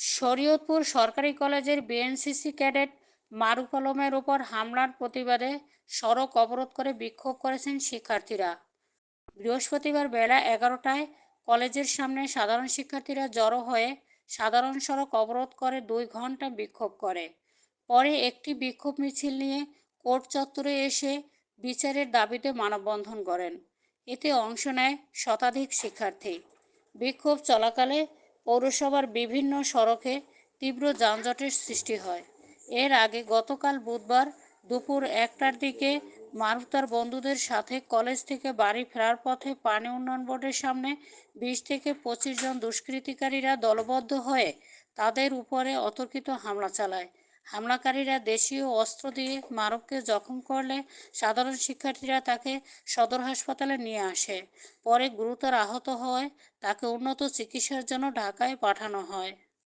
শরীয়তপুর সরকারি কলেজের BNCC cadet মারুফ আলমের ওপর হামলার প্রতিবাদে সড়ক অবরোধ করে বিক্ষোভ করেছেন শিক্ষার্থীরা। বৃহস্পতিবার বেলা এগারোটায় কলেজের সামনে সাধারণ শিক্ষার্থীরা জড়ো হয়ে সাধারণ সড়ক অবরোধ করে দুই ঘণ্টা বিক্ষোভ করে। পরে একটি বিক্ষোভ মিছিল নিয়ে কোর্ট চত্বরে এসে বিচারের দাবিতে মানববন্ধন করেন। এতে অংশ নেয় শতাধিক শিক্ষার্থী। বিক্ষোভ চলাকালে পৌরসভার বিভিন্ন সড়কে তীব্র যানজটের সৃষ্টি হয়। এর আগে গতকাল বুধবার দুপুর একটার দিকে মারুতার বন্ধুদের সাথে কলেজ থেকে বাড়ি ফেরার পথে পানি উন্নয়ন বোর্ডের সামনে বিশ থেকে পঁচিশ জন দুষ্কৃতিকারীরা দলবদ্ধ হয়ে তাদের উপরে অতর্কিত হামলা চালায়। হামলাকারীরা দেশীয় অস্ত্র দিয়ে মারুফকে জখম করলে সাধারণ শিক্ষার্থীরা তাকে সদর হাসপাতালে নিয়ে আসে। পরে গুরুতর আহত হওয়ায় তাকে উন্নত চিকিৎসার জন্য ঢাকায় পাঠানো হয়।